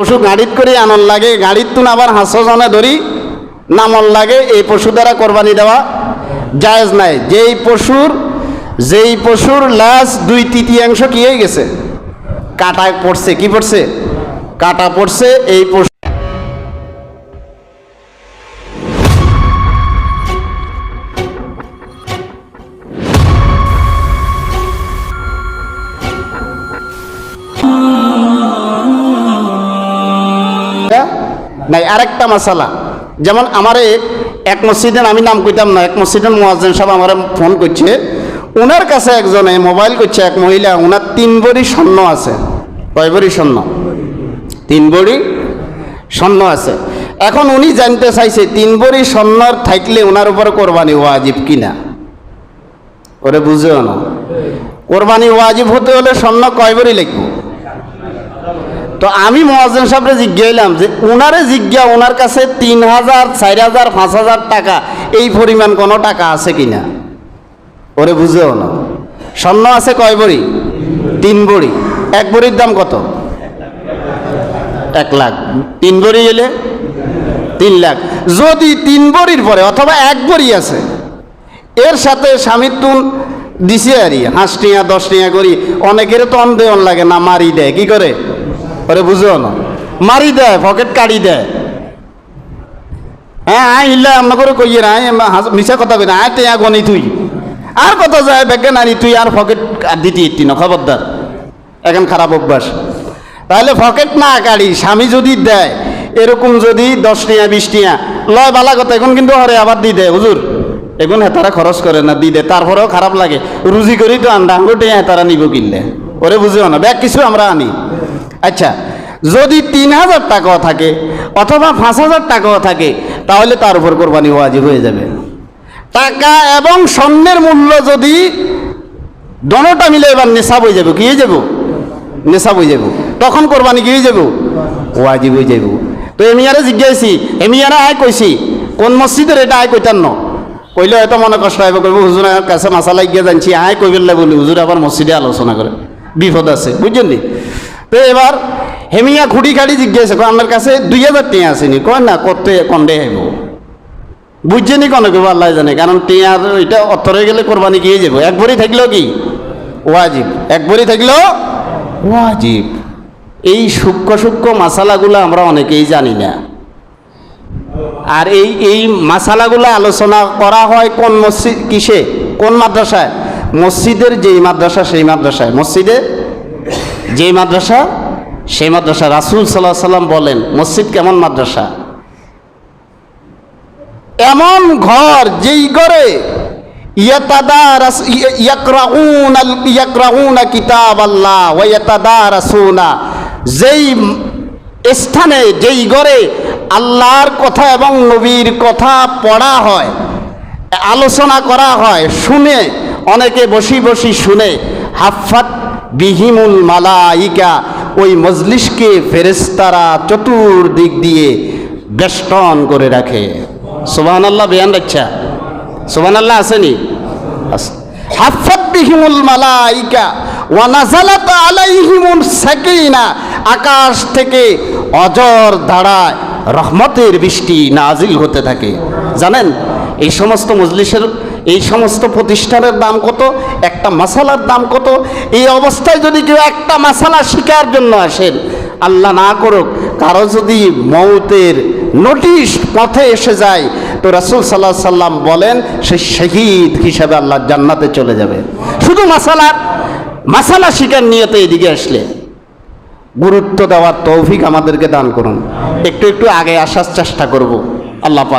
পশু গাড়িত করে আনন লাগে, গাড়িত তুন আবার হাঁসো জনে ধরি, নামন লাগে, এই পশু দ্বারা কোরবানি দেওয়া জায়জ নাই। যেই পশুর যেই পশুর লাশ দুই তৃতীয়াংশ কি হয়ে গেছে? কাটা পড়ছে, কি পড়ছে? কাটা পড়ছে, এই পশু নাই, আরেকটা মশালা যেমন আমারে এক মসজিদের, আমি নাম কইতাম না, এক মসজিদের মোয়াজ্জেন সাহেব আমার ফোন করছে। ওনার কাছে একজনে মোবাইল করছে, এক মহিলা ওনার তিন বড়ি স্বর্ণ আছে। কয় বড়ি স্বর্ণ? তিন বড়ি স্বর্ণ আছে। এখন উনি জানতে চাইছে, তিন বড়ি স্বর্ণর থাকলে ওনার উপর কোরবানি ওয়াজিব কিনা? ওরে বুঝেও না। কোরবানি ওয়াজিব হতে হলে স্বর্ণ কয় বড়ি লিখব তো আমি মহাজন সাহেবরে জিজ্ঞাইলাম যে ওনারে জিজ্ঞা ওনার কাছে তিন হাজার, চার হাজার, পাঁচ হাজার টাকা, এই পরিমাণ কোনো টাকা আছে কিনা? ওরে বুঝেও না। স্বর্ণ আছে কয় বড়ি? তিন বড়ি। এক বড়ির দাম কত? এক লাখ। তিন বড়ি এলে তিন লাখ। যদি তিন বড়ির পরে অথবা এক বড়ি আছে, এর সাথে স্বামীর তুন দিছে আরই হাঁস টিয়া দশ টিয়া করি, অনেকের তো অন্দেহন লাগে না, মারি দেয়, কি করে? ওরে বুঝো না। মারি দেয় পকেট কাড়ি দেয় হ্যাঁ আই ইল্লা আমরা করে কইয়ে না মিশা কথা কই না, আয় টিয়া গনি তুই। আর কত যায় বেগে নানি তুই, আর পকেট আর দিতে ইতি না, খবরদার। এখন খারাপ অভ্যাস। তাহলে পকেট না কাড়ি, স্বামী যদি দেয়, এরকম যদি দশ টিয়া, বিশ টিয়া, লয় বালা কথা, এখন কিন্তু হরে আবার দি দেয় হুজুর। এখন হেতারা খরচ করে না, দি দে, তারপরেও খারাপ লাগে। রুজি করি তো আন্ডা আঙ্গুর টিয়া হেতারা নিব কিনলে। ওরে বুঝেও না, ব্যাগ কিছু আমরা আনি। আচ্ছা যদি তিন হাজার টাকাও থাকে অথবা পাঁচ হাজার টাকাও থাকে, তাহলে তার উপর কোরবানি ওয়াজিব হয়ে যাবে। টাকা এবং স্বর্ণের মূল্য যদি দনোটা মিলে এবার নেশাব হয়ে যাবে, কি যাব? নেশাব হয়ে যাব। তখন কোরবানি কি যাব? ওয়াজিব হয়ে যাব। তো এমিয়ারে জিজ্ঞাসি, এমিয়ারে আয় কইছি, কোন মসজিদের এটা আয় কইতান ন কইলে হয়তো মনে কষ্ট হবে কইব হুজুরের কাছে মাসালা গিয়ে জানছি, আয় কইবেলে বলি, হুজুর, আবার মসজিদে আলোচনা করে। বিপদ আছে, বুঝছেন তো এবার হেমিয়া খুঁটি খাড়ি জিজ্ঞাসা করে আমার কাছে দুই হাজার টিয়া আসেনি কয়, না করতে কন্ডে আইব বুঝছেনি কেন কেউ আল্লাহ জানে, কারণ টিয়ার এটা অর্থরে গেলে কোরবানি গিয়ে যাব? এক ভরি থাকলেও কি? ওয়াজিব। এক ভরি থাকলেও? ওয়াজিব। এই সূক্ষ্ম সূক্ষ্ম মশালাগুলো আমরা অনেকেই জানি না। আর এই এই মশালাগুলো আলোচনা করা হয় কোন মসজিদ, কিসে? কোন মাদ্রাসায়? মসজিদের যেই মাদ্রাসা, সেই মাদ্রাসায়। মসজিদে যেই মাদ্রাসা, সেই মাদ্রাসা রাসুল সাল্লাহ সাল্লাম বলেন, মসজিদ কেমন মাদ্রাসা? এমন ঘর যেই ঘরে যেই স্থানে, যেই ঘরে আল্লাহর কথা এবং নবীর কথা পড়া হয়, আলোচনা করা হয়, শুনে, অনেকে বসি বসি শুনে হাফাত বিহিমুল মালাইকা, ওই মজলিসকে ফেরেস্তারা চতুর্দিক দিয়ে বেষ্টন করে রাখে। সোবান আল্লাহ বেয়ান রাখছা। সোবান আল্লাহ আসেনি হাফাত বিহিমুল মালাইকা আকাশ থেকে অজর ধারায় রহমতের বৃষ্টি নাজিল হতে থাকে। জানেন, এই সমস্ত মজলিসের এই সমস্ত প্রতিষ্ঠানের দাম কত? একটা মশালার দাম কত? এই অবস্থায় যদি কেউ একটা মশালা শিকার জন্য আসেন আল্লাহ না করুক, কারও যদি মৌতের নোটিশ পথে এসে যায়, তো রাসুল সাল্লাহ সাল্লাম বলেন, সে শহীদ হিসাবে আল্লাহ জান্নাতে চলে যাবে। শুধু মশালার, মশালা শিকার নিয়ে তো এদিকে আসলে। গুরুত্ব দেওয়ার তৌফিক আমাদেরকে দান করুন। একটু একটু আগে আসার চেষ্টা করব। আল্লাহ পাক।